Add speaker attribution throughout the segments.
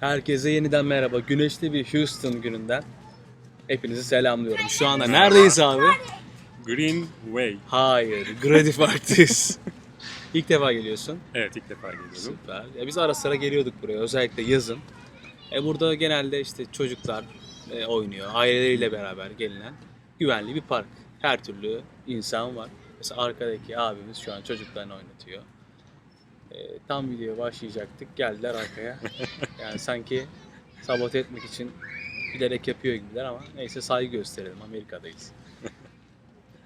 Speaker 1: Herkese yeniden merhaba. Güneşli bir Houston gününden hepinizi selamlıyorum. Şu anda neredeyiz abi?
Speaker 2: Green Way.
Speaker 1: Hayır, Grady Park'tayız. İlk defa geliyorsun.
Speaker 2: Evet ilk defa geliyorum.
Speaker 1: Süper. Ya biz ara sıra geliyorduk buraya özellikle yazın. E burada genelde işte çocuklar e, oynuyor. Aileleriyle beraber gelinen güvenli bir park. Her türlü insan var. Mesela arkadaki abimiz şu an çocuklarını oynatıyor. E, tam video başlayacaktık. Geldiler arkaya. Yani sanki sabote etmek için bilerek yapıyor gibiler ama neyse saygı gösterelim. Amerika'dayız.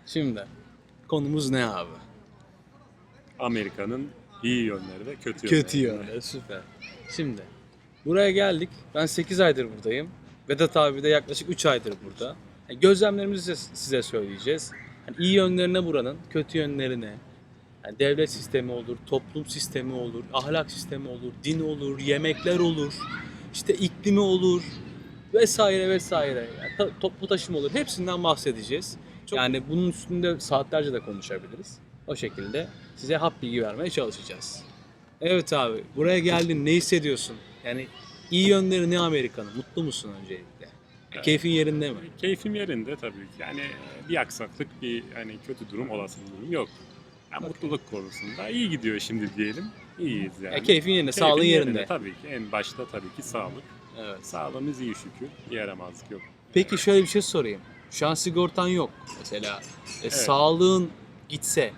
Speaker 1: Şimdi konumuz ne abi?
Speaker 2: Amerika'nın iyi yönleri ve kötü,
Speaker 1: Kötü
Speaker 2: yönleri.
Speaker 1: yönleri süper. Şimdi buraya geldik. Ben 8 aydır buradayım. Vedat abi de yaklaşık 3 aydır burada. Yani gözlemlerimizi size, size söyleyeceğiz. Yani iyi yönlerine buranın, kötü yönlerine. Yani devlet sistemi olur, toplum sistemi olur, ahlak sistemi olur, din olur, yemekler olur, işte iklimi olur vesaire vesaire. Yani ta- toplu taşıma olur. Hepsinden bahsedeceğiz.
Speaker 2: Çok-
Speaker 1: Yani bunun üstünde saatlerce de konuşabiliriz. O şekilde size hap bilgi vermeye çalışacağız. Evet abi, buraya geldin ne hissediyorsun? Yani iyi yönleri ne Amerika'nın? Mutlu musun öncelikle?
Speaker 2: Evet.
Speaker 1: Keyfin yerinde mi?
Speaker 2: Keyfim yerinde tabii ki. Yani bir aksaklık, bir hani kötü durum, olası bir durum yok. Yani mutluluk konusunda iyi gidiyor şimdi diyelim. İyiyiz yani.
Speaker 1: Ya keyfin yerinde, sağlığın yerinde.
Speaker 2: Tabii ki. En başta tabii ki sağlık.
Speaker 1: Evet.
Speaker 2: Sağlığımız iyi şükür. Bir yaramazlık yok.
Speaker 1: Peki şöyle bir şey sorayım. Şu an sigortan yok mesela. E, Sağlığın gitse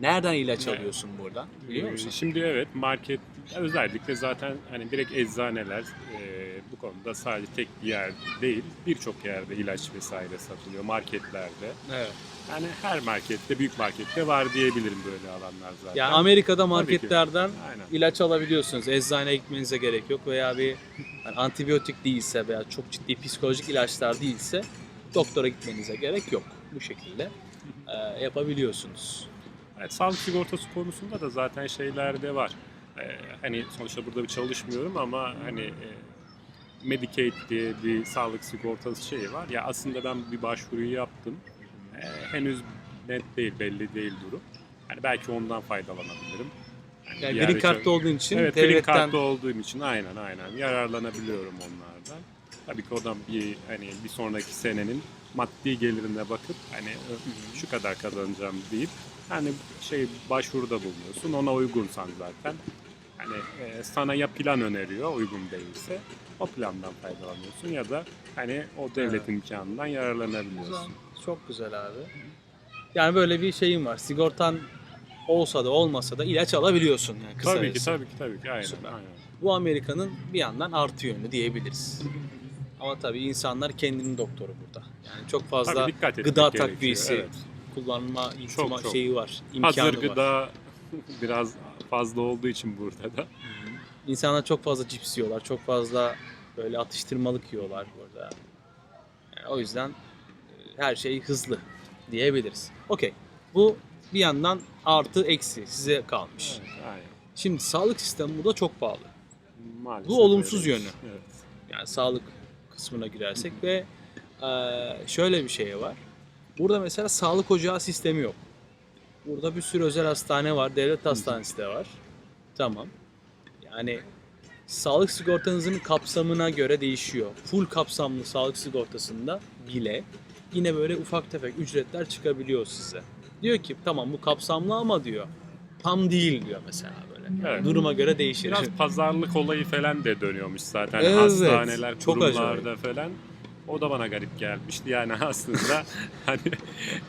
Speaker 1: nereden ilaç
Speaker 2: Evet.
Speaker 1: alıyorsun buradan? Biliyor
Speaker 2: Ee,
Speaker 1: musun?
Speaker 2: Şimdi evet market özellikle zaten hani direkt eczaneler e, bu konuda sadece tek bir yer değil birçok yerde ilaç vesaire satılıyor marketlerde.
Speaker 1: Evet.
Speaker 2: Yani her markette büyük markette var diyebilirim böyle alanlar zaten.
Speaker 1: Yani Amerika'da marketlerden ilaç alabiliyorsunuz. Eczaneye gitmenize gerek yok veya bir yani antibiyotik değilse veya çok ciddi psikolojik ilaçlar değilse doktora gitmenize gerek yok. Bu şekilde e, yapabiliyorsunuz.
Speaker 2: Evet, sağlık sigortası konusunda da zaten şeyler de var. Ee, hani sonuçta burada bir çalışmıyorum ama hani e, Medicaid diye bir sağlık sigortası şeyi var. Ya aslında ben bir başvuruyu yaptım. Ee, henüz net değil, belli değil durum. Hani belki ondan faydalanabilirim. Hani
Speaker 1: Yani
Speaker 2: bir
Speaker 1: green
Speaker 2: çok-
Speaker 1: olduğun için
Speaker 2: Evet, green
Speaker 1: devletten
Speaker 2: card'da olduğum için aynen aynen yararlanabiliyorum onlardan. Tabii ki o da bir hani bir sonraki senenin maddi gelirine bakıp hani şu kadar kazanacağım deyip hani şey başvuruda bulunuyorsun. Ona uygunsan zaten hani e, sana ya plan öneriyor uygun değilse o plandan faydalanıyorsun ya da hani o devletin imkanından
Speaker 1: Güzel.
Speaker 2: yararlanabiliyorsun.
Speaker 1: Çok güzel abi. Yani böyle bir şeyin var. Sigortan olsa da olmasa da ilaç alabiliyorsun yani kısacası.
Speaker 2: Tabii ki tabii ki tabii ki aynen
Speaker 1: Süper.
Speaker 2: aynen.
Speaker 1: Bu Amerika'nın bir yandan artı yönü diyebiliriz. Ama tabii insanlar kendinin doktoru burada. Yani çok fazla gıda takviyesi
Speaker 2: evet.
Speaker 1: kullanma ihtima
Speaker 2: Çok, çok.
Speaker 1: şeyi var, imkanı
Speaker 2: Hazır
Speaker 1: var.
Speaker 2: gıda biraz fazla olduğu için burada da.
Speaker 1: İnsanlar çok fazla cips yiyorlar, çok fazla böyle atıştırmalık yiyorlar burada. Yani o yüzden e, her şey hızlı diyebiliriz. Okey. Bu bir yandan artı eksi size kalmış.
Speaker 2: Evet, aynen.
Speaker 1: Şimdi sağlık sistemi burada çok pahalı.
Speaker 2: Maalesef
Speaker 1: Bu olumsuz
Speaker 2: öyle.
Speaker 1: yönü.
Speaker 2: Evet.
Speaker 1: Yani sağlık kısmına girersek ve e, şöyle bir şey var. Burada mesela sağlık ocağı sistemi yok. Burada bir sürü özel hastane var, devlet hastanesi de var. Tamam. Yani sağlık sigortanızın kapsamına göre değişiyor. Full kapsamlı sağlık sigortasında bile yine böyle ufak tefek ücretler çıkabiliyor size. Diyor ki tamam bu kapsamlı ama diyor tam değil diyor mesela böyle.
Speaker 2: Evet.
Speaker 1: Duruma göre değişir.
Speaker 2: Biraz pazarlık olayı falan da dönüyormuş zaten
Speaker 1: Evet,
Speaker 2: hastaneler,
Speaker 1: çok
Speaker 2: kurumlarda falan. O da bana garip gelmişti. Yani aslında hani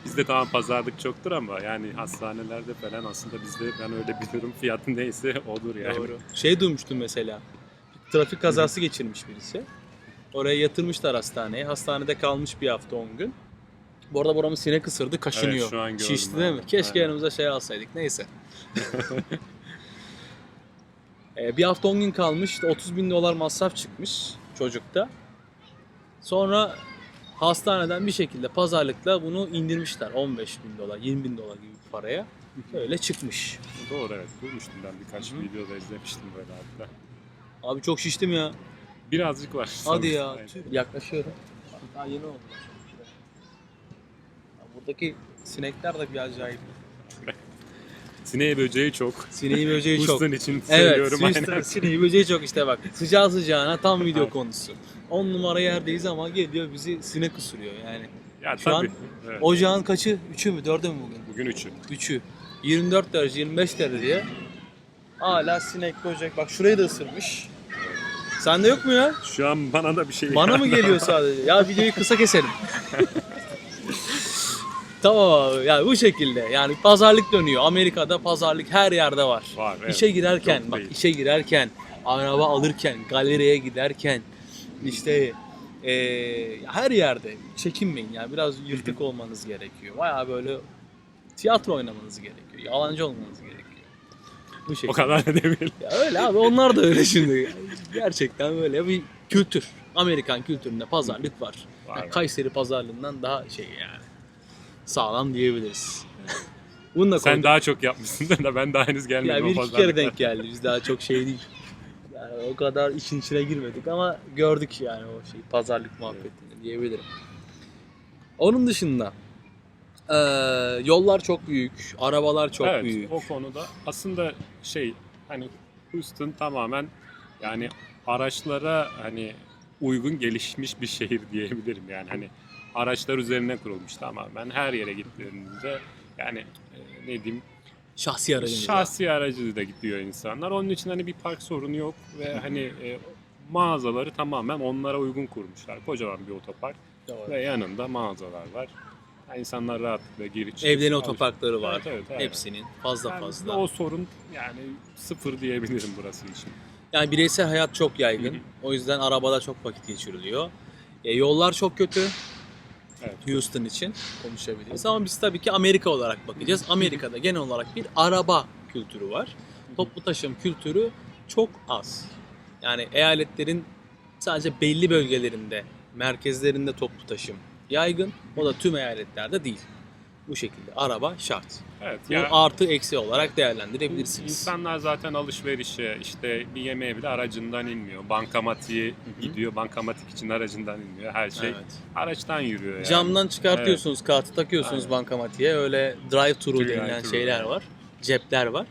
Speaker 2: bizde tamam pazarlık çoktur ama yani hastanelerde falan aslında bizde ben öyle biliyorum fiyatı neyse odur yani.
Speaker 1: Doğru. Şey duymuştum mesela. Trafik kazası geçirmiş birisi. Oraya yatırmışlar hastaneye. Hastanede kalmış bir hafta 10 gün. Bu arada buramı sinek ısırdı, kaşınıyor.
Speaker 2: Evet, şu an gördüm
Speaker 1: Şişti değil mi? Keşke
Speaker 2: Aynen.
Speaker 1: yanımıza şey alsaydık. Neyse. Ee, bir hafta 10 gün kalmış. İşte 30 bin dolar masraf çıkmış çocukta. Sonra hastaneden bir şekilde pazarlıkla bunu indirmişler. 15 bin dolar, 20 bin dolar gibi bir paraya. Öyle çıkmış.
Speaker 2: Doğru evet duymuştum ben birkaç
Speaker 1: Hı.
Speaker 2: videoda izlemiştim böyle hatta.
Speaker 1: Abi çok şiştim ya.
Speaker 2: Birazcık var.
Speaker 1: Hadi
Speaker 2: sanırım.
Speaker 1: ya.
Speaker 2: Aynen.
Speaker 1: Yaklaşıyorum. Daha yeni oldu. Buradaki sinekler de bir acayip.
Speaker 2: Sineği böceği çok.
Speaker 1: Sineği böceği çok.
Speaker 2: Houston için
Speaker 1: Evet,
Speaker 2: söylüyorum.
Speaker 1: Houston
Speaker 2: aynen.
Speaker 1: sineği böceği çok işte bak. Sıcağı sıcağına tam video konusu. 10 numara yerdeyiz ama geliyor bizi sinek ısırıyor yani.
Speaker 2: Ya
Speaker 1: Şu
Speaker 2: tabii.
Speaker 1: an
Speaker 2: evet.
Speaker 1: Ocağın kaçı? 3'ü mü? 4'ü mü bugün?
Speaker 2: Bugün üçü.
Speaker 1: 3'ü. 24 derece, 25 derece. Hala sinek, böcek. Bak şurayı da ısırmış. Sende yok mu ya?
Speaker 2: Şu an bana da bir şey
Speaker 1: Bana mı geliyor sadece? Ya videoyu kısa keselim. tamam abi. Yani bu şekilde. Yani pazarlık dönüyor. Amerika'da pazarlık her yerde var.
Speaker 2: Var, evet.
Speaker 1: İşe girerken,
Speaker 2: Yok
Speaker 1: bak
Speaker 2: değil.
Speaker 1: işe girerken, araba alırken, galeriye giderken, işte eee, her yerde çekinmeyin yani biraz yırtık olmanız gerekiyor. Baya böyle tiyatro oynamanız gerekiyor. Yalancı olmanız gerekiyor. Bu şekilde.
Speaker 2: O kadar da.
Speaker 1: Ya öyle abi onlar da öyle şimdi. Gerçekten böyle bir kültür. Amerikan kültüründe pazarlık var.
Speaker 2: Var,
Speaker 1: Yani
Speaker 2: var.
Speaker 1: Kayseri pazarlığından daha şey yani. Sağlam diyebiliriz. Bunu da
Speaker 2: Sen
Speaker 1: koyduk.
Speaker 2: daha çok yapmışsın da ben daha henüz gelmedim
Speaker 1: Ya bir iki kere denk geldi. Biz daha çok şey değil. Yani o kadar işin içine girmedik ama gördük yani o şey pazarlık muhabbetini diyebilirim. Onun dışında eee, yollar çok büyük, arabalar çok
Speaker 2: evet,
Speaker 1: büyük.
Speaker 2: o konuda aslında şey hani Houston tamamen yani araçlara hani uygun gelişmiş bir şehir diyebilirim yani hani araçlar üzerine kurulmuş tamamen her yere gittiğinde yani e, ne diyeyim
Speaker 1: Şahsi aracınızla.
Speaker 2: şahsi aracı da gidiyor insanlar. Onun için hani bir park sorunu yok ve hani e, mağazaları tamamen onlara uygun kurmuşlar. Kocaman bir otopark
Speaker 1: Doğru.
Speaker 2: ve yanında mağazalar var. Yani insanlar rahatlıkla girip çıkıp
Speaker 1: Evlerin otoparkları var.
Speaker 2: Evet, evet, aynen.
Speaker 1: Hepsinin fazla
Speaker 2: Yani
Speaker 1: fazla.
Speaker 2: O sorun yani sıfır diyebilirim burası için.
Speaker 1: Yani bireysel hayat çok yaygın.
Speaker 2: Hı hı.
Speaker 1: O yüzden arabada çok vakit geçiriliyor. E, yollar çok kötü.
Speaker 2: Evet.
Speaker 1: Houston için konuşabiliriz. Ama biz tabii ki Amerika olarak bakacağız. Amerika'da genel olarak bir araba kültürü var. Toplu taşıma kültürü çok az. Yani eyaletlerin sadece belli bölgelerinde, merkezlerinde toplu taşım yaygın. O da tüm eyaletlerde değil. Bu şekilde araba şart.
Speaker 2: Evet.
Speaker 1: Bunu
Speaker 2: Ya,
Speaker 1: artı eksi olarak değerlendirebilirsiniz.
Speaker 2: insanlar zaten alışverişe işte bir yemeğe bile aracından inmiyor. Bankamatiğe gidiyor. Bankamatik için aracından inmiyor. Her şey
Speaker 1: Evet.
Speaker 2: araçtan yürüyor yani.
Speaker 1: Camdan çıkartıyorsunuz, kartı takıyorsunuz
Speaker 2: Aynen.
Speaker 1: bankamatiğe. Öyle
Speaker 2: Drive
Speaker 1: denilen
Speaker 2: thru,
Speaker 1: şeyler
Speaker 2: evet.
Speaker 1: var. Cepler var.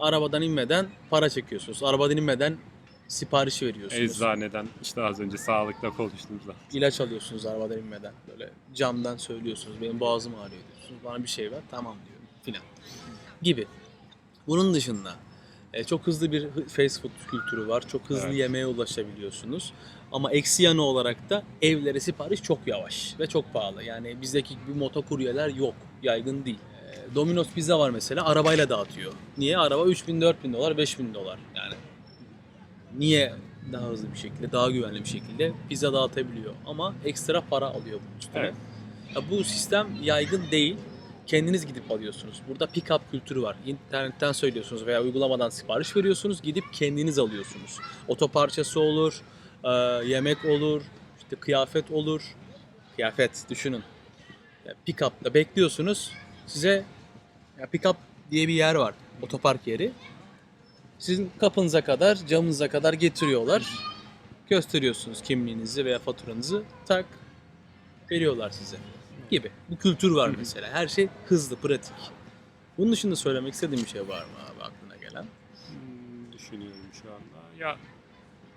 Speaker 1: Arabadan inmeden para çekiyorsunuz. Arabadan inmeden sipariş veriyorsunuz.
Speaker 2: Eczaneden işte az önce sağlıkla konuştuğumuz zaman.
Speaker 1: İlaç alıyorsunuz arabadan inmeden. Böyle camdan söylüyorsunuz. Benim boğazım ağrıyor diyorsunuz. Bana bir şey ver. Tamam diyorum filan. Gibi. Bunun dışında e, çok hızlı bir fast food kültürü var. Çok hızlı
Speaker 2: Evet.
Speaker 1: yemeğe ulaşabiliyorsunuz. Ama eksi yanı olarak da evlere sipariş çok yavaş ve çok pahalı. Yani bizdeki gibi motokuryeler yok. Yaygın değil. E, Domino's pizza var mesela arabayla dağıtıyor. Niye? Araba 3000 4000 dolar 5000 dolar. Yani niye daha hızlı bir şekilde, daha güvenli bir şekilde pizza dağıtabiliyor ama ekstra para alıyor bunun üstüne.
Speaker 2: Evet.
Speaker 1: Ya bu sistem yaygın değil. Kendiniz gidip alıyorsunuz. Burada pick-up kültürü var. İnternetten söylüyorsunuz veya uygulamadan sipariş veriyorsunuz. Gidip kendiniz alıyorsunuz. Otoparçası olur, e, yemek olur, işte kıyafet olur. Kıyafet düşünün. Ya pick-up'ta bekliyorsunuz. Size ya pick-up diye bir yer var. Otopark yeri. Sizin kapınıza kadar, camınıza kadar getiriyorlar. Gösteriyorsunuz kimliğinizi veya faturanızı. Tak veriyorlar size gibi. Bu kültür var mesela. Her şey hızlı, pratik. Bunun dışında söylemek istediğim bir şey var mı abi aklına gelen?
Speaker 2: Hmm, düşünüyorum şu anda. Ya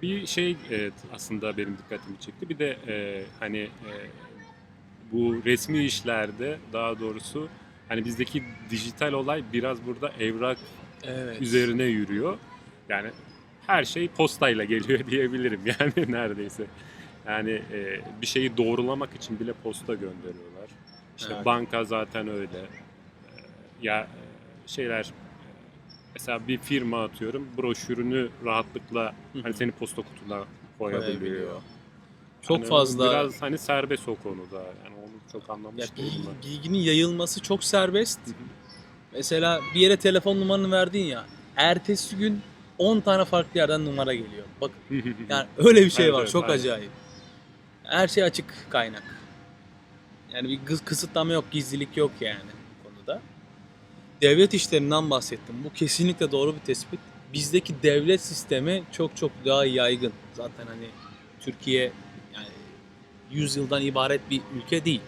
Speaker 2: bir şey evet, aslında benim dikkatimi çekti. Bir de e, hani e, bu resmi işlerde daha doğrusu hani bizdeki dijital olay biraz burada evrak
Speaker 1: Evet.
Speaker 2: üzerine yürüyor. Yani her şey postayla geliyor diyebilirim yani neredeyse. Yani e, bir şeyi doğrulamak için bile posta gönderiyorlar. İşte
Speaker 1: Evet.
Speaker 2: banka zaten öyle. E, ya e, şeyler mesela bir firma atıyorum broşürünü rahatlıkla hani senin posta kutuna koyabiliyor.
Speaker 1: Çok
Speaker 2: Hani
Speaker 1: fazla
Speaker 2: biraz hani serbest o konuda. Yani onu çok
Speaker 1: ya,
Speaker 2: anlamış değilim ben.
Speaker 1: bilgi- bilginin yayılması çok serbest. Mesela bir yere telefon numaranı verdin ya. Ertesi gün 10 tane farklı yerden numara geliyor. Bak yani öyle bir şey var. çok acayip. Her şey açık kaynak. Yani bir kıs- kısıtlama yok, gizlilik yok yani bu konuda. Devlet işlerinden bahsettim. Bu kesinlikle doğru bir tespit. Bizdeki devlet sistemi çok çok daha yaygın. Zaten hani Türkiye yani 100 yıldan ibaret bir ülke değil.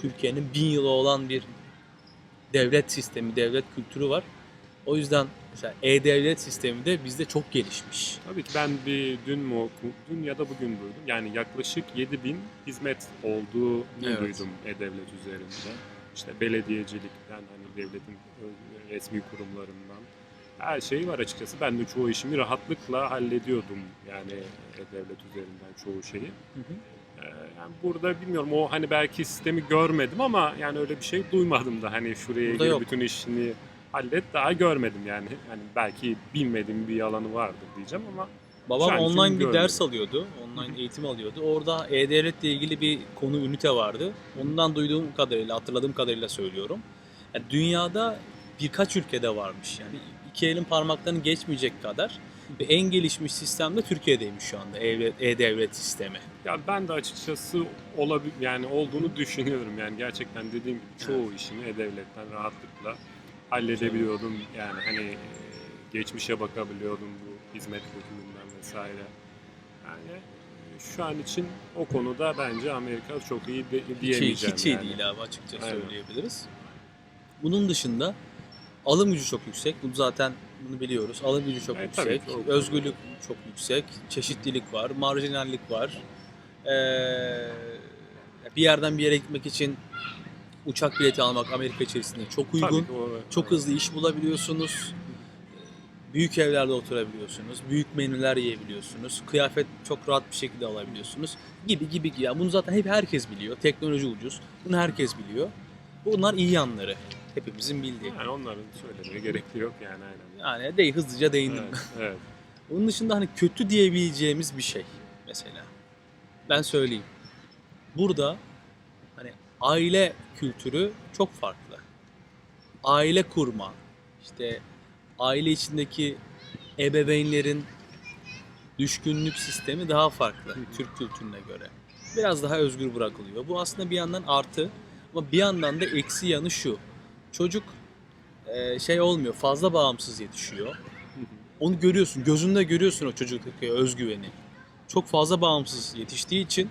Speaker 1: Türkiye'nin bin yılı olan bir devlet sistemi, devlet kültürü var. O yüzden mesela e-devlet sistemi de bizde çok gelişmiş.
Speaker 2: Tabii ki ben bir dün mü oku, dün ya da bugün duydum. Yani yaklaşık 7000 hizmet olduğunu
Speaker 1: Evet.
Speaker 2: duydum e-devlet üzerinde. İşte belediyecilikten hani devletin ö- resmi kurumlarından her şey var açıkçası. Ben de çoğu işimi rahatlıkla hallediyordum yani e-devlet üzerinden çoğu şeyi. Ee, Yani burada bilmiyorum o hani belki sistemi görmedim ama yani öyle bir şey duymadım da hani şuraya
Speaker 1: Burada
Speaker 2: gir
Speaker 1: yok.
Speaker 2: bütün işini hallet daha görmedim yani. Hani belki bilmediğim bir alanı vardır diyeceğim ama
Speaker 1: Babam online bir ders alıyordu. Online eğitim alıyordu. Orada e-devletle ilgili bir konu ünite vardı. Ondan duyduğum kadarıyla, hatırladığım kadarıyla söylüyorum. Yani dünyada birkaç ülkede varmış. Yani iki elin parmaklarını geçmeyecek kadar. En gelişmiş sistem de Türkiye'deymiş şu anda e-devlet sistemi.
Speaker 2: ya ben de açıkçası olabil yani olduğunu düşünüyorum yani gerçekten dediğim gibi çoğu işini e-devletten rahatlıkla halledebiliyordum yani hani e, geçmişe bakabiliyordum bu hizmet bakımından vesaire. Yani e, şu an için o konuda bence Amerika çok iyi de,
Speaker 1: Hiç,
Speaker 2: diyemeyeceğim
Speaker 1: hiç iyi
Speaker 2: yani.
Speaker 1: değil abi açıkça
Speaker 2: Aynen.
Speaker 1: söyleyebiliriz. Bunun dışında alım gücü çok yüksek. Bunu zaten bunu biliyoruz. Alım çok
Speaker 2: Evet, tabii
Speaker 1: yüksek.
Speaker 2: o-
Speaker 1: Özgürlük çok yüksek. Çeşitlilik var. Marjinallik var. Ee, bir yerden bir yere gitmek için uçak bileti almak Amerika içerisinde çok uygun.
Speaker 2: Tabii
Speaker 1: Çok hızlı iş bulabiliyorsunuz. Büyük evlerde oturabiliyorsunuz. Büyük menüler yiyebiliyorsunuz. Kıyafet çok rahat bir şekilde alabiliyorsunuz. Gibi gibi gibi. Yani bunu zaten hep herkes biliyor. Teknoloji ucuz. Bunu herkes biliyor. Bunlar iyi yanları. Hepimizin bildiği.
Speaker 2: Yani onların söylemeye gerekli yok yani aynen.
Speaker 1: Yani değil hızlıca değindim.
Speaker 2: Evet, evet.
Speaker 1: Onun dışında hani kötü diyebileceğimiz bir şey mesela. Ben söyleyeyim. Burada hani aile kültürü çok farklı. Aile kurma, işte aile içindeki ebeveynlerin düşkünlük sistemi daha farklı Türk kültürüne göre. Biraz daha özgür bırakılıyor. Bu aslında bir yandan artı ama bir yandan da eksi yanı şu. Çocuk eee, şey olmuyor, fazla bağımsız yetişiyor onu görüyorsun, gözünde görüyorsun o çocuktaki özgüveni. Çok fazla bağımsız yetiştiği için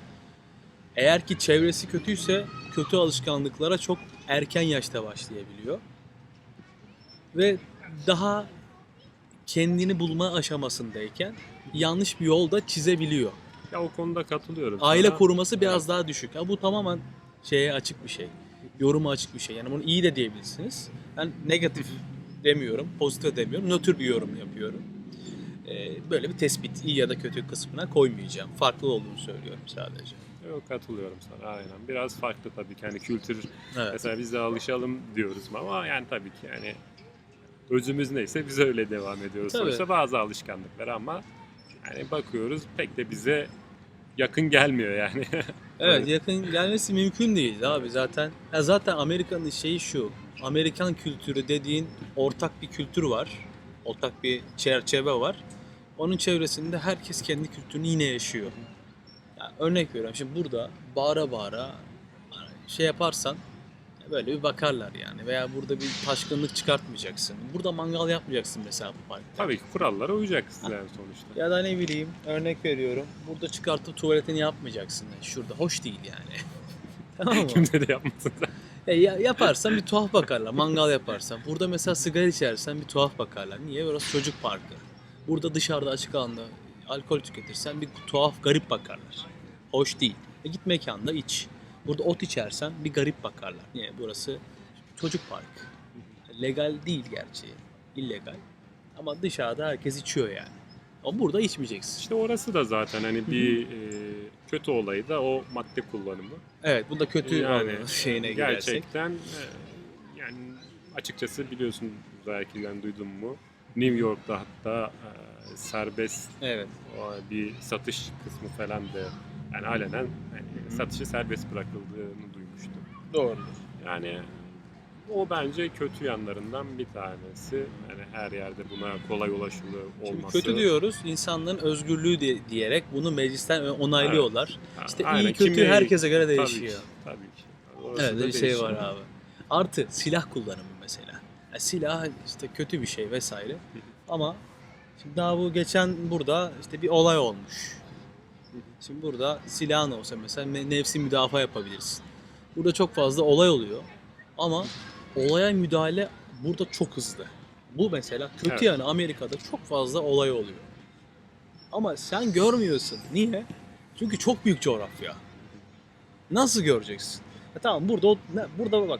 Speaker 1: eğer ki çevresi kötüyse kötü alışkanlıklara çok erken yaşta başlayabiliyor. Ve daha kendini bulma aşamasındayken yanlış bir yolda çizebiliyor.
Speaker 2: Ya o konuda katılıyorum.
Speaker 1: Aile
Speaker 2: sana.
Speaker 1: koruması biraz daha düşük. Ha, bu tamamen şeye açık bir şey. Yoruma açık bir şey. Yani bunu iyi de diyebilirsiniz. Ben negatif demiyorum, pozitif de demiyorum. Nötr bir yorum yapıyorum. Ee, böyle bir tespit iyi ya da kötü kısmına koymayacağım. Farklı olduğunu söylüyorum sadece.
Speaker 2: Yok katılıyorum sana aynen. Biraz farklı tabii ki hani kültür
Speaker 1: Evet.
Speaker 2: mesela biz de alışalım diyoruz ama yani tabii ki yani özümüz neyse biz öyle devam ediyoruz.
Speaker 1: Tabii.
Speaker 2: Sonuçta bazı alışkanlıklar ama yani bakıyoruz pek de bize yakın gelmiyor yani.
Speaker 1: Evet yakın gelmesi mümkün değil abi zaten. Ya zaten Amerika'nın şeyi şu. Amerikan kültürü dediğin ortak bir kültür var. Ortak bir çerçeve var. Onun çevresinde herkes kendi kültürünü yine yaşıyor. Ya örnek veriyorum şimdi burada bağıra bağıra şey yaparsan böyle bir bakarlar yani. Veya burada bir taşkınlık çıkartmayacaksın. Burada mangal yapmayacaksın mesela bu parkta.
Speaker 2: tabii ki kurallara uyacaksın yani sonuçta.
Speaker 1: Ya da ne bileyim örnek veriyorum. Burada çıkartıp tuvaletini yapmayacaksın. Şurada hoş değil yani. tamam mı?
Speaker 2: Kimse de yapmasın.
Speaker 1: E, ya, yaparsan bir tuhaf bakarlar. Mangal yaparsan. Burada mesela sigara içersen bir tuhaf bakarlar. Niye? Burası çocuk parkı. Burada dışarıda açık alanda alkol tüketirsen bir tuhaf garip bakarlar. Hoş değil. E, git mekanda iç. Burada ot içersen bir garip bakarlar. Niye? Burası çocuk parkı. Legal değil gerçi. illegal. Ama dışarıda herkes içiyor yani. Ama burada içmeyeceksin.
Speaker 2: İşte orası da zaten hani bir e, kötü olayı da o madde kullanımı.
Speaker 1: Evet bu da kötü
Speaker 2: Yani
Speaker 1: şeyine girersek.
Speaker 2: Gerçekten e, yani açıkçası biliyorsun belki duydun mu? New York'ta hatta e, serbest
Speaker 1: Evet.
Speaker 2: o bir satış kısmı falan da yani alenen hani satışı serbest bırakıldığını duymuştum.
Speaker 1: Doğru.
Speaker 2: Yani o bence kötü yanlarından bir tanesi. Yani her yerde buna kolay ulaşılı
Speaker 1: Şimdi
Speaker 2: olması.
Speaker 1: kötü diyoruz. insanların özgürlüğü diye- diyerek bunu meclisten onaylıyorlar.
Speaker 2: Ha,
Speaker 1: İşte
Speaker 2: aynen.
Speaker 1: iyi kötü
Speaker 2: Kimi-
Speaker 1: herkese göre
Speaker 2: Tabii
Speaker 1: değişiyor.
Speaker 2: ki. Tabii ki. Orası
Speaker 1: Evet bir şey
Speaker 2: değişiyor.
Speaker 1: var abi. Artı silah kullanımı mesela. Ya silah işte kötü bir şey vesaire. Ama şimdi daha bu geçen burada işte bir olay olmuş. Şimdi burada silahın olsa mesela ne- nefsi müdafaa yapabilirsin. Burada çok fazla olay oluyor. Ama olaya müdahale burada çok hızlı. Bu mesela kötü
Speaker 2: Evet.
Speaker 1: yani Amerika'da çok fazla olay oluyor. Ama sen görmüyorsun. Niye? Çünkü çok büyük coğrafya. Nasıl göreceksin? E tamam burada burada bak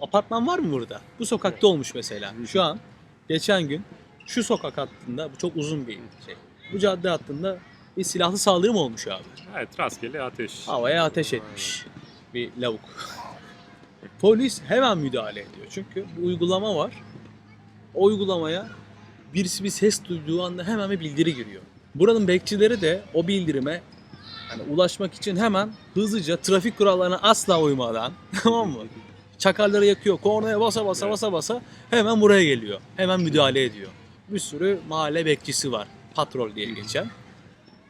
Speaker 1: apartman var mı burada? Bu sokakta olmuş mesela. Şu an geçen gün şu sokak hattında bu çok uzun bir şey. Bu cadde hattında bir silahlı saldırı mı olmuş abi?
Speaker 2: Evet rastgele ateş.
Speaker 1: Havaya ateş etmiş bir lavuk. Polis hemen müdahale ediyor. Çünkü bir uygulama var. O uygulamaya birisi bir ses duyduğu anda hemen bir bildiri giriyor. Buranın bekçileri de o bildirime hani ulaşmak için hemen hızlıca trafik kurallarına asla uymadan tamam mı? Çakarları yakıyor, kornaya basa basa basa basa hemen buraya geliyor. Hemen müdahale ediyor. Bir sürü mahalle bekçisi var. Patrol diye geçen.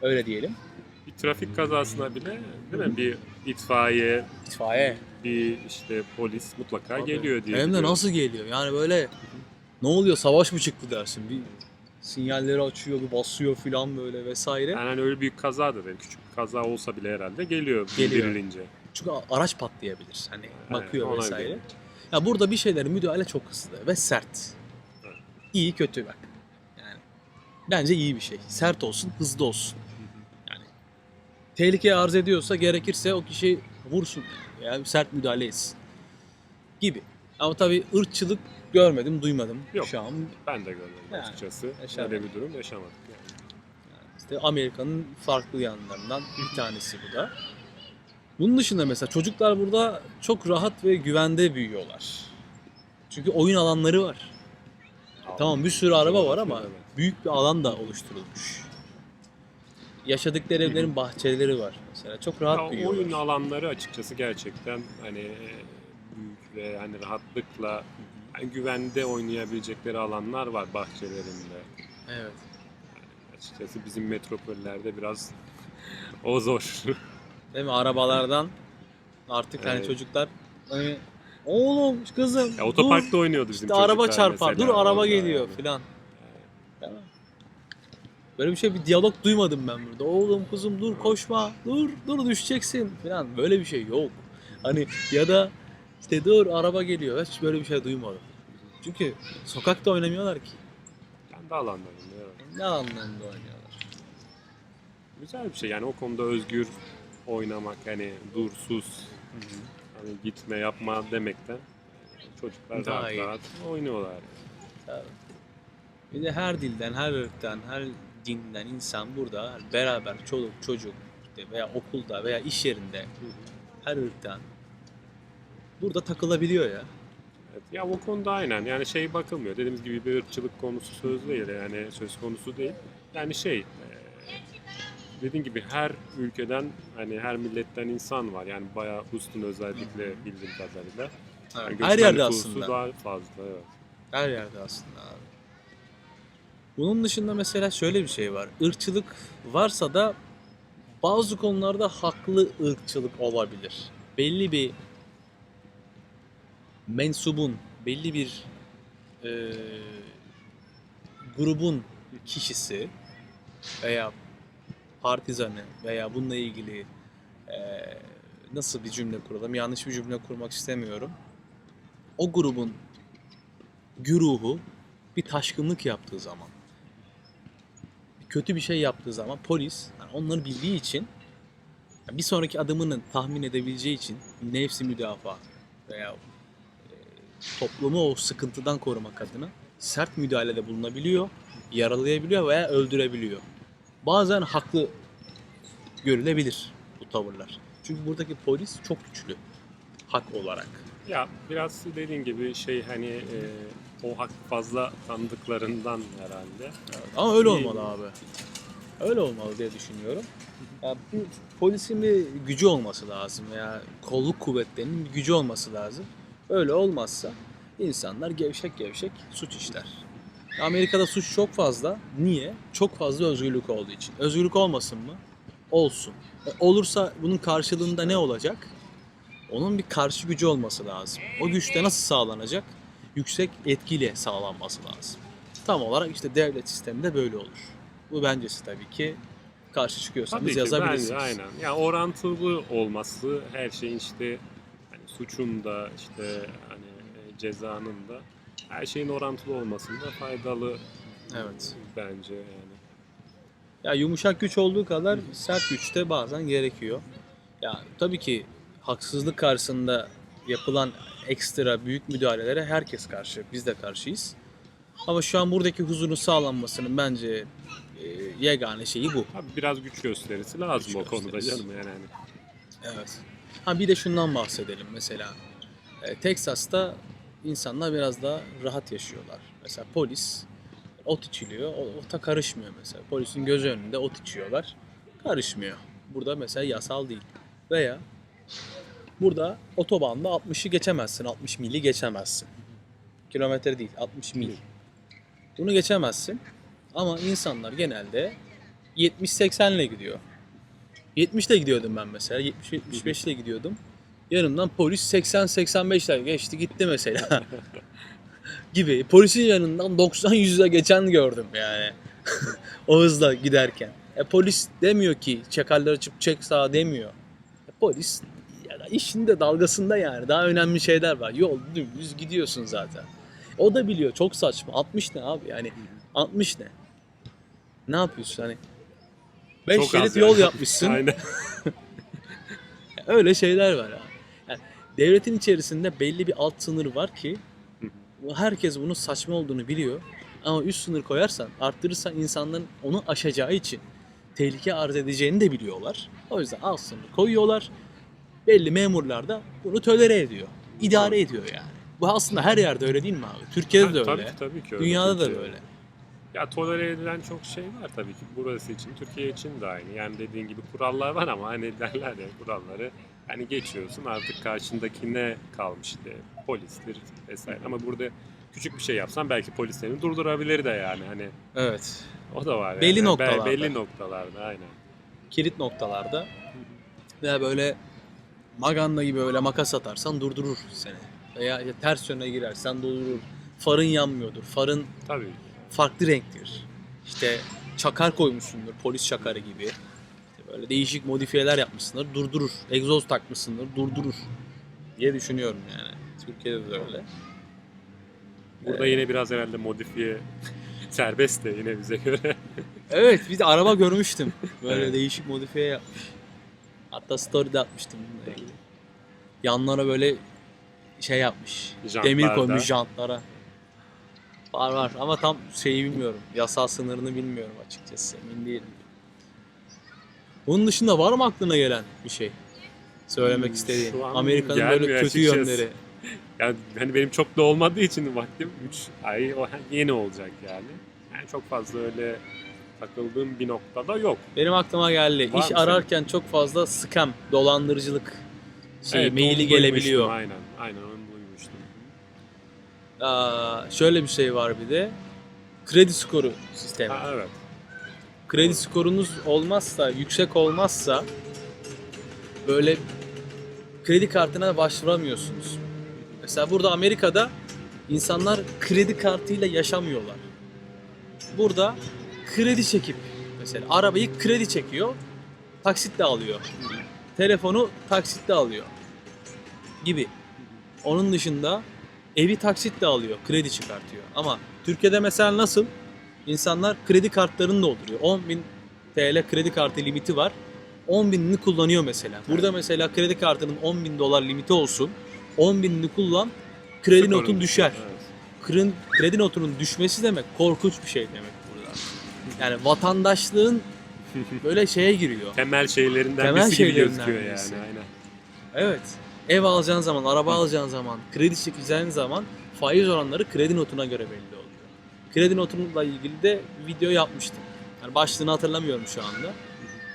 Speaker 1: Öyle diyelim.
Speaker 2: Bir trafik kazasına bile değil mi? Bir itfaiye,
Speaker 1: İtfaiye.
Speaker 2: bir işte polis mutlaka
Speaker 1: Tabii.
Speaker 2: geliyor diye.
Speaker 1: Hem de
Speaker 2: biliyorum.
Speaker 1: nasıl geliyor? Yani böyle ne oluyor savaş mı çıktı dersin. Bir sinyalleri açıyor, bir basıyor filan böyle vesaire.
Speaker 2: Yani hani öyle büyük kaza da değil. Küçük bir kaza olsa bile herhalde geliyor,
Speaker 1: Geliyor.
Speaker 2: bildirilince.
Speaker 1: Çünkü araç patlayabilir. Hani bakıyor
Speaker 2: ona
Speaker 1: vesaire.
Speaker 2: göre.
Speaker 1: Ya burada bir şeylerin müdahale çok hızlı ve sert.
Speaker 2: Evet.
Speaker 1: İyi kötü bak. Yani bence iyi bir şey. Sert olsun, hızlı olsun. Yani tehlike arz ediyorsa gerekirse o kişi vursun. Yani, yani sert müdahale etsin. Gibi. Ama tabii ırkçılık görmedim, duymadım
Speaker 2: Yok.
Speaker 1: şu an.
Speaker 2: Ben de görmedim
Speaker 1: Yani,
Speaker 2: açıkçası.
Speaker 1: yaşamadık.
Speaker 2: Öyle bir durum yaşamadık. Yani.
Speaker 1: İşte Amerika'nın farklı yanlarından bir tanesi bu da. Bunun dışında mesela çocuklar burada çok rahat ve güvende büyüyorlar. Çünkü oyun alanları var. Tamam bir sürü araba var ama büyük bir alan da oluşturulmuş. Yaşadıkları evlerin bahçeleri var mesela. Çok rahat
Speaker 2: Ya
Speaker 1: büyüyorlar.
Speaker 2: oyun alanları açıkçası gerçekten hani büyük ve hani rahatlıkla hani güvende oynayabilecekleri alanlar var bahçelerinde.
Speaker 1: Evet.
Speaker 2: Açıkçası bizim metropollerde biraz o zor.
Speaker 1: Değil mi? Arabalardan artık hani
Speaker 2: Evet.
Speaker 1: çocuklar hani oğlum kızım
Speaker 2: ya
Speaker 1: dur.
Speaker 2: otoparkta oynuyordu bizim
Speaker 1: İşte araba çarpar. Dur araba geliyor
Speaker 2: yani.
Speaker 1: filan. Tamam. Böyle bir şey bir diyalog duymadım ben burada. Oğlum kuzum dur koşma. Dur dur düşeceksin filan. Böyle bir şey yok. Hani ya da işte dur araba geliyor. Hiç böyle bir şey duymadım. Çünkü sokakta oynamıyorlar ki.
Speaker 2: Kendi alanlarında evet.
Speaker 1: Ne anlamda oynuyorlar?
Speaker 2: Güzel bir şey yani o konuda özgür oynamak hani dur sus hani gitme yapma demekten çocuklar
Speaker 1: Daha
Speaker 2: rahat
Speaker 1: iyi.
Speaker 2: rahat oynuyorlar.
Speaker 1: Bir de her dilden, her ırktan, her dinden insan burada beraber çoluk çocuk işte veya okulda veya iş yerinde her ırktan burada takılabiliyor ya.
Speaker 2: Evet, ya o konuda aynen yani şey bakılmıyor dediğimiz gibi bir ırkçılık konusu söz değil yani söz konusu değil. Yani şey e, dediğim gibi her ülkeden hani her milletten insan var yani bayağı Houston özellikle bildiğim kadarıyla. Yani
Speaker 1: her yerde aslında.
Speaker 2: Daha fazla evet.
Speaker 1: Her yerde aslında abi. Bunun dışında mesela şöyle bir şey var. Irkçılık varsa da bazı konularda haklı ırkçılık olabilir. Belli bir mensubun, belli bir e, grubun kişisi veya partizanı veya bununla ilgili e, nasıl bir cümle kuralım? Yanlış bir cümle kurmak istemiyorum. O grubun güruhu bir taşkınlık yaptığı zaman, kötü bir şey yaptığı zaman polis yani onları bildiği için bir sonraki adımını tahmin edebileceği için nefsi müdafaa veya e, toplumu o sıkıntıdan korumak adına sert müdahalede bulunabiliyor, yaralayabiliyor veya öldürebiliyor. Bazen haklı görülebilir bu tavırlar. Çünkü buradaki polis çok güçlü hak olarak.
Speaker 2: Ya biraz dediğin gibi şey hani e, o hak fazla tanıdıklarından herhalde.
Speaker 1: Ama öyle olmalı abi. Öyle olmalı diye düşünüyorum. Ya bir polisin bir gücü olması lazım veya kolluk kuvvetlerinin bir gücü olması lazım. Öyle olmazsa insanlar gevşek gevşek suç işler. Amerika'da suç çok fazla. Niye? Çok fazla özgürlük olduğu için. Özgürlük olmasın mı? Olsun. E, olursa bunun karşılığında ne olacak? Onun bir karşı gücü olması lazım. O güç de nasıl sağlanacak? Yüksek etkiyle sağlanması lazım. Tam olarak işte devlet sisteminde böyle olur. Bu bencesi tabii ki. Karşı çıkıyorsanız
Speaker 2: Tabii ki
Speaker 1: yazabilirsiniz.
Speaker 2: bence aynen. Ya orantılı olması her şeyin işte hani suçun da işte hani e, cezanın da her şeyin orantılı olmasında faydalı
Speaker 1: Evet.
Speaker 2: bence yani.
Speaker 1: Ya yumuşak güç olduğu kadar sert güç de bazen gerekiyor. Ya tabii ki haksızlık karşısında yapılan ekstra büyük müdahalelere herkes karşı. Biz de karşıyız. Ama şu an buradaki huzurun sağlanmasının bence e, yegane şeyi bu.
Speaker 2: Abi biraz güç gösterisi lazım
Speaker 1: Güç
Speaker 2: o konuda canım yani. hani.
Speaker 1: Evet. Ha bir de şundan bahsedelim mesela. E, Texas'ta insanlar biraz daha rahat yaşıyorlar. Mesela polis ot içiliyor, o- ota karışmıyor mesela. Polisin gözü önünde ot içiyorlar, karışmıyor. Burada mesela yasal değil. Veya burada otobanda 60'ı geçemezsin, 60 mili geçemezsin. Kilometre değil, 60 mil. Bunu geçemezsin. Ama insanlar genelde 70-80 ile gidiyor. 70 ile gidiyordum ben mesela. 70-75 ile gidiyordum. Yanımdan polis 80-85 ile geçti gitti mesela. gibi. Polisin yanından 90-100 ile geçen gördüm yani. o hızla giderken. E, polis demiyor ki çakalları açıp çek sağa demiyor. E, polis işinde dalgasında yani. Daha önemli şeyler var. Yol dümdüz gidiyorsun zaten. O da biliyor çok saçma. 60 ne abi yani 60 ne? Ne yapıyorsun hani? 5
Speaker 2: Çok az
Speaker 1: şerit
Speaker 2: yani.
Speaker 1: yol yapmışsın.
Speaker 2: Aynen.
Speaker 1: Öyle şeyler var abi. Yani devletin içerisinde belli bir alt sınır var ki herkes bunun saçma olduğunu biliyor. Ama üst sınır koyarsan, arttırırsan insanların onu aşacağı için tehlike arz edeceğini de biliyorlar. O yüzden alt sınır koyuyorlar. Belli memurlar da bunu tolere ediyor. İdare ediyor yani. Bu aslında her yerde öyle değil mi abi? Türkiye'de de öyle.
Speaker 2: Tabii tabii ki öyle.
Speaker 1: Dünyada da
Speaker 2: Türkiye-
Speaker 1: böyle.
Speaker 2: Ya tolere edilen çok şey var tabii ki. Burası için, Türkiye için de aynı. Yani dediğin gibi kurallar var ama hani derler ya kuralları hani geçiyorsun artık karşındakine kalmış işte polistir vesaire. Ama burada küçük bir şey yapsan belki polis seni durdurabilir de yani hani
Speaker 1: Evet.
Speaker 2: o da var.
Speaker 1: Belli
Speaker 2: yani.
Speaker 1: Noktalarda.
Speaker 2: Belli noktalarda aynen.
Speaker 1: Kilit noktalarda veya böyle maganda gibi öyle makas atarsan durdurur seni. Veya işte ters yöne girersen durdurur. Farın yanmıyordur. Farın
Speaker 2: Tabii.
Speaker 1: farklı renktir. İşte çakar koymuşsundur, polis çakarı gibi. İşte böyle değişik modifiyeler yapmışsındır, durdurur. Egzoz takmışsındır, durdurur diye düşünüyorum yani. Türkiye'de de öyle.
Speaker 2: Burada yine biraz herhalde modifiye serbest de yine bize göre.
Speaker 1: Evet, bir de araba görmüştüm. Böyle
Speaker 2: Evet.
Speaker 1: değişik modifiye yapmış. Hatta story'de atmıştım bununla ilgili. Yanlara böyle şey yapmış. Demir
Speaker 2: Jantlarda.
Speaker 1: koymuş jantlara. Var var ama tam şeyi bilmiyorum. Yasal sınırını bilmiyorum açıkçası. Emin değilim. Bunun dışında var mı aklına gelen bir şey? Söylemek
Speaker 2: Hmm,
Speaker 1: istediğin. Amerika'nın böyle kötü
Speaker 2: açıkçası.
Speaker 1: yönleri.
Speaker 2: Yani hani benim çok da olmadığı için vaktim 3 ay o yeni olacak yani. Yani çok fazla öyle takıldığım bir noktada yok.
Speaker 1: Benim aklıma geldi.
Speaker 2: Var
Speaker 1: İş
Speaker 2: mı
Speaker 1: ararken çok fazla scam, dolandırıcılık şey,
Speaker 2: Evet,
Speaker 1: maili gelebiliyor.
Speaker 2: Aynen, aynen onu duymuştum.
Speaker 1: Aa, şöyle bir şey var bir de. Kredi skoru sistemi.
Speaker 2: Ha, evet.
Speaker 1: Kredi skorunuz olmazsa, yüksek olmazsa böyle kredi kartına başvuramıyorsunuz. Mesela burada Amerika'da insanlar kredi kartıyla yaşamıyorlar. Burada kredi çekip mesela arabayı kredi çekiyor, taksitle alıyor. Telefonu taksitle alıyor gibi. Onun dışında evi taksitle alıyor, kredi çıkartıyor. Ama Türkiye'de mesela nasıl? İnsanlar kredi kartlarını dolduruyor. 10.000 TL kredi kartı limiti var. 10 binini kullanıyor mesela. Burada mesela kredi kartının 10 bin dolar limiti olsun. 10 binini kullan, kredi
Speaker 2: Skorun
Speaker 1: notun düşer.
Speaker 2: Evet.
Speaker 1: Kredi, notunun düşmesi demek korkunç bir şey demek. Yani vatandaşlığın böyle şeye giriyor.
Speaker 2: Temel şeylerinden
Speaker 1: Temel
Speaker 2: birisi gibi
Speaker 1: şeylerinden
Speaker 2: gözüküyor
Speaker 1: birisi.
Speaker 2: yani. Aynen.
Speaker 1: Evet. Ev alacağın zaman, araba alacağın zaman, kredi çekeceğin zaman faiz oranları kredi notuna göre belli oluyor. Kredi notunla ilgili de video yapmıştım. Yani başlığını hatırlamıyorum şu anda.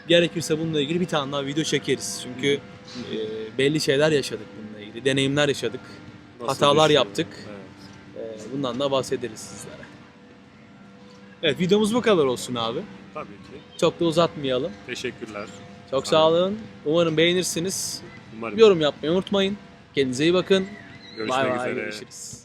Speaker 1: Gerekirse bununla ilgili bir tane daha video çekeriz. Çünkü e, belli şeyler yaşadık bununla ilgili. Deneyimler yaşadık.
Speaker 2: Nasıl
Speaker 1: Hatalar
Speaker 2: düşüyor?
Speaker 1: yaptık.
Speaker 2: Evet.
Speaker 1: E, bundan da bahsederiz sizlere. Evet videomuz bu kadar olsun abi.
Speaker 2: Tabii ki.
Speaker 1: Çok da uzatmayalım.
Speaker 2: Teşekkürler.
Speaker 1: Çok
Speaker 2: Sağ
Speaker 1: sağ olun. Umarım beğenirsiniz.
Speaker 2: Umarım
Speaker 1: Yorum yapmayı unutmayın. Kendinize iyi bakın.
Speaker 2: görüşmek
Speaker 1: Bay bay
Speaker 2: üzere.
Speaker 1: görüşürüz.